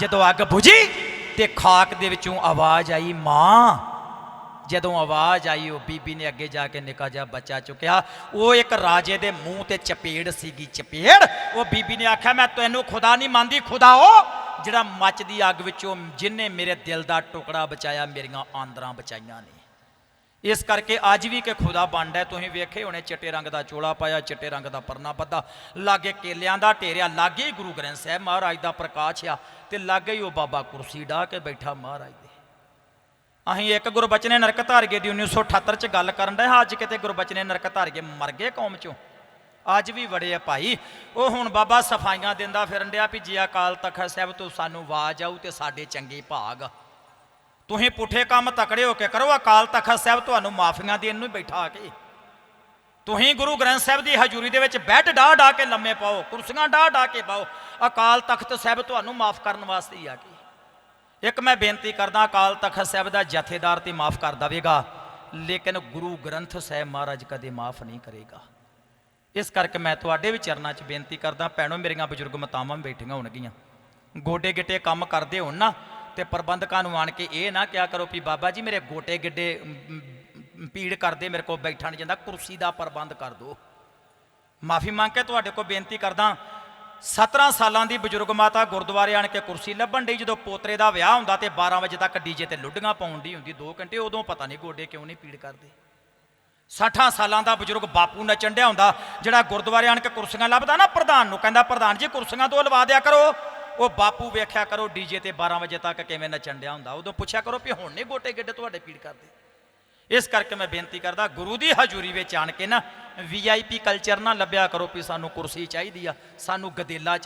ਜਦੋਂ ਅੱਗ ਬੁਝੀ ਤੇ ਖਾਕ ਦੇ ਵਿੱਚੋਂ ਆਵਾਜ਼ ਆਈ, ਮਾਂ। ਜਦੋਂ ਆਵਾਜ਼ ਆਈ, ਉਹ ਬੀਬੀ ਨੇ ਅੱਗੇ ਜਾ ਕੇ ਨਿੱਕਾ ਜਿਹਾ ਬੱਚਾ ਚੁੱਕਿਆ। ਉਹ ਇੱਕ ਰਾਜੇ ਦੇ ਮੂੰਹ ਤੇ ਚਪੇੜ ਸੀਗੀ, ਚਪੇੜ। ਉਹ ਬੀਬੀ ਨੇ ਆਖਿਆ, ਮੈਂ ਤੈਨੂੰ ਖੁਦਾ ਨਹੀਂ ਮੰਨਦੀ ਖੁਦਾ ਉਹ ਜਿਹੜਾ ਮੱਚਦੀ ਅੱਗ ਵਿੱਚੋਂ ਜਿਨੇ ਮੇਰੇ ਦਿਲ ਦਾ ਟੁਕੜਾ ਬਚਾਇਆ, ਮੇਰੀਆਂ ਆਂਦਰਾਂ ਬਚਾਈਆਂ ਨੇ। ਇਸ ਕਰਕੇ ਅੱਜ ਵੀ ਕਿ ਖੁਦਾ ਬਣਦਾ ਹੈ। ਤੁਸੀਂ ਵੇਖੇ ਹੋਣੇ ਚਿੱਟੇ ਰੰਗ ਦਾ ਚੋਲਾ ਪਾਇਆ, ਚਿੱਟੇ ਰੰਗ ਦਾ ਪਰਨਾ ਬੱਧਾ ਲਾਗੇ ਕੇਲਿਆਂ ਦਾ ਢੇਰਿਆ, ਲਾਗੇ ਹੀ ਗੁਰੂ ਗ੍ਰੰਥ ਸਾਹਿਬ ਮਹਾਰਾਜ ਦਾ ਪ੍ਰਕਾਸ਼ ਆ ਤੇ ਲਾਗੇ ਹੀ ਉਹ ਬਾਬਾ ਕੁਰਸੀ ਢਾ ਕੇ ਬੈਠਾ ਮਹਾਰਾਜ ਦੇ। ਅਸੀਂ ਇੱਕ ਗੁਰਬਚਨੇ ਨਰਕ ਧਾਰਗੇ ਦੀ 1978 ਚ ਗੱਲ ਕਰਨ ਦੇ ਅੱਜ ਕਿਤੇ ਗੁਰਬਚਨੇ ਨਰਕ ਧਾਰਗੇ ਮਰ ਗਏ ਕੌਮ ਚੋਂ। ਅੱਜ ਵੀ ਵੜੇ ਆ ਭਾਈ। ਉਹ ਹੁਣ ਬਾਬਾ ਸਫਾਈਆਂ ਦਿੰਦਾ ਫਿਰਨ ਡਿਆ ਵੀ ਜੇ ਅਕਾਲ ਤਖਤ ਸਾਹਿਬ ਤੋਂ ਸਾਨੂੰ ਆਵਾਜ਼ ਆਉ ਤੇ ਸਾਡੇ ਚੰਗੇ ਭਾਗ ਤੁਸੀਂ ਪੁੱਠੇ ਕੰਮ ਤਕੜੇ ਹੋ ਕੇ ਕਰੋ, ਅਕਾਲ ਤਖਤ ਸਾਹਿਬ ਤੁਹਾਨੂੰ ਮਾਫੀਆਂ ਦੇਣ ਨੂੰ ਹੀ ਬੈਠਾ ਆ ਕੇ। ਤੁਸੀਂ ਗੁਰੂ ਗ੍ਰੰਥ ਸਾਹਿਬ ਦੀ ਹਜ਼ੂਰੀ ਦੇ ਵਿੱਚ ਬੈੱਡ ਢਾ ਢਾ ਕੇ ਲੰਮੇ ਪਾਓ, ਕੁਰਸੀਆਂ ਢਾ ਢਾ ਕੇ ਪਾਓ, ਅਕਾਲ ਤਖਤ ਸਾਹਿਬ ਤੁਹਾਨੂੰ ਮਾਫ ਕਰਨ ਵਾਸਤੇ ਹੀ ਆ ਕੇ। ਇੱਕ ਮੈਂ ਬੇਨਤੀ ਕਰਦਾ, ਅਕਾਲ ਤਖਤ ਸਾਹਿਬ ਦਾ ਜਥੇਦਾਰ ਤੇ ਮਾਫ ਕਰ ਦੇਵੇਗਾ, ਲੇਕਿਨ ਗੁਰੂ ਗ੍ਰੰਥ ਸਾਹਿਬ ਮਹਾਰਾਜ ਕਦੇ ਮਾਫ ਨਹੀਂ ਕਰੇਗਾ। ਇਸ ਕਰਕੇ ਮੈਂ ਤੁਹਾਡੇ ਵੀ ਚਰਨਾਂ 'ਚ ਬੇਨਤੀ ਕਰਦਾ, ਭੈਣੋ, ਮੇਰੀਆਂ ਬਜ਼ੁਰਗ ਮਾਤਾਵਾਂ ਬੈਠੀਆਂ ਹੋਣਗੀਆਂ। ਗੋਡੇ ਗਿੱਟੇ ਕੰਮ ਕਰਦੇ ਹੋਣ ਨਾ ਤੇ ਪ੍ਰਬੰਧਕਾਂ ਨੂੰ ਆਣ ਕੇ ਇਹ ਨਾ ਕਿਹਾ ਕਰੋ ਵੀ ਬਾਬਾ ਜੀ ਮੇਰੇ ਗੋਟੇ ਗਿੱਡੇ ਪੀੜ ਕਰਦੇ, ਮੇਰੇ ਕੋਲ ਬੈਠਾ ਨਹੀਂ ਜਾਂਦਾ, ਕੁਰਸੀ ਦਾ ਪ੍ਰਬੰਧ ਕਰ ਦਿਓ। ਮਾਫੀ ਮੰਗ ਕੇ ਤੁਹਾਡੇ ਕੋਲ ਬੇਨਤੀ ਕਰਦਾ 17 ਸਾਲਾਂ ਦੀ ਬਜ਼ੁਰਗ ਮਾਤਾ ਗੁਰਦੁਆਰੇ ਆਣ ਕੇ ਕੁਰਸੀ ਲੱਭਣ ਡਈ, ਜਦੋਂ ਪੋਤਰੇ ਦਾ ਵਿਆਹ ਹੁੰਦਾ ਤੇ 12 ਵਜੇ ਤੱਕ ਡੀਜੇ ਤੇ ਲੁੱਡੀਆਂ ਪਾਉਣ ਦੀ ਹੁੰਦੀ 2 ਘੰਟੇ ਉਦੋਂ ਪਤਾ ਨਹੀਂ ਗੋਡੇ ਕਿਉਂ ਨਹੀਂ ਪੀੜ ਕਰਦੇ। 60 ਸਾਲਾਂ ਦਾ ਬਜ਼ੁਰਗ ਬਾਪੂ ਨੱਚਣ ਡਿਆ ਹੁੰਦਾ, ਜਿਹੜਾ ਗੁਰਦੁਆਰੇ ਆਣ ਕੇ ਕੁਰਸੀਆਂ ਲੱਭਦਾ ਨਾ ਪ੍ਰਧਾਨ ਨੂੰ, ਕਹਿੰਦਾ, ਪ੍ਰਧਾਨ ਜੀ, ਕੁਰਸੀਆਂ ਤੋਂ ਲਵਾ ਦਿਆ ਕਰੋ। ਉਹ ਬਾਪੂ ਵੇਖਿਆ ਕਰੋ ਡੀਜੇ ਤੇ 12 ਵਜੇ ਤੱਕ ਕਿਵੇਂ ਨੱਚਣ ਡਿਆ ਹੁੰਦਾ। ਉਦੋਂ ਪੁੱਛਿਆ ਕਰੋ ਵੀ ਹੁਣ ਨਹੀਂ ਗੋਟੇ ਗਿੱਡੇ ਤੁਹਾਡੇ ਪੀੜ ਕਰਦੇ। ਇਸ ਕਰਕੇ ਮੈਂ ਬੇਨਤੀ ਕਰਦਾ, ਗੁਰੂ ਦੀ ਹਜ਼ੂਰੀ ਵਿੱਚ ਆਣ ਕੇ ਨਾ ਵੀਆਈਪੀ ਕਲਚਰ ਨਾ ਲੱਭਿਆ ਕਰੋ ਵੀ ਸਾਨੂੰ ਕੁਰਸੀ ਚਾਹੀਦੀ ਆ, ਸਾਨੂੰ ਗਦੇਲਾ